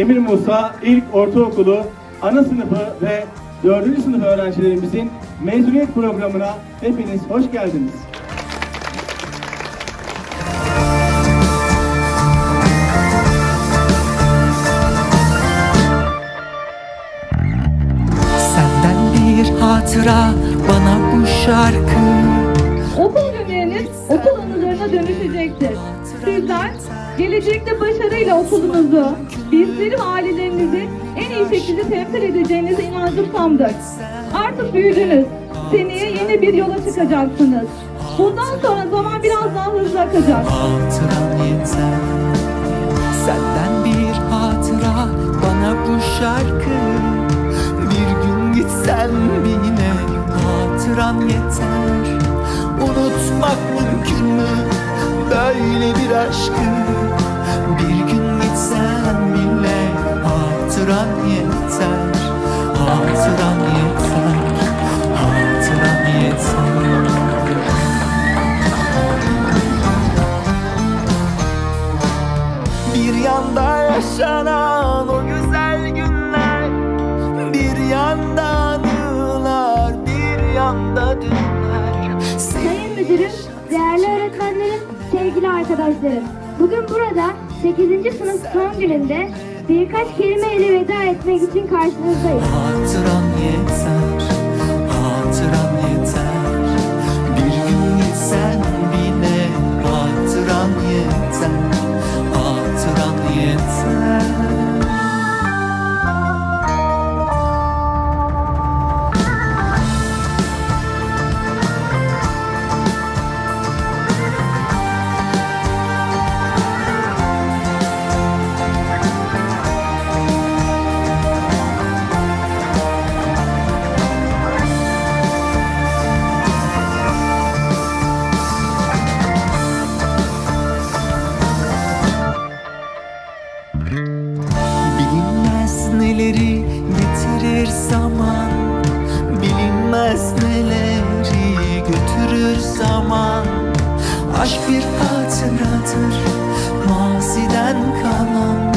Emir Musa İlk Ortaokulu ana sınıfı ve 4. sınıf öğrencilerimizin mezuniyet programına hepiniz hoş geldiniz. Senden bir hatıra bana bu şarkı Okul günleriniz okul anılarına dönüşecektir. Sizler gelecekte başarıyla okulunuzu, bizleri ve ailelerinizi en iyi şekilde temsil edeceğinize inancım tamdır. Artık büyüdünüz. Seneye yeni bir yola çıkacaksınız. Bundan sonra zaman biraz daha hızlı akacak. Senden bir hatıra bana bu şarkı Bir gün gitsen bile hatıran yeter Unutmak mümkün mü böyle bir aşkı Hatıran yeter Hatıran yeter Bir yanda yaşanan o güzel günler Bir yanda anılar Bir yanda dünler Sayın Müdürüm, değerli öğretmenlerim, sevgili arkadaşlarım. Bugün burada 8. sınıf son gününde birkaç kelimeyle veda etmek için karşınızdayım. Hatıran zaman Bilinmez neleri götürür zaman. Aşk bir hatıradır maziden kalan.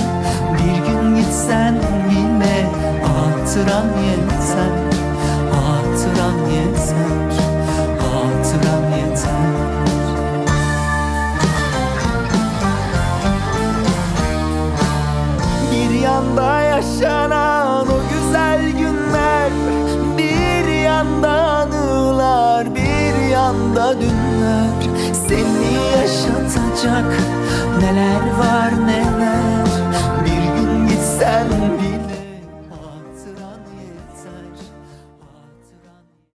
Bir gün gitsen bile hatıran yeter yaşatacak Neler var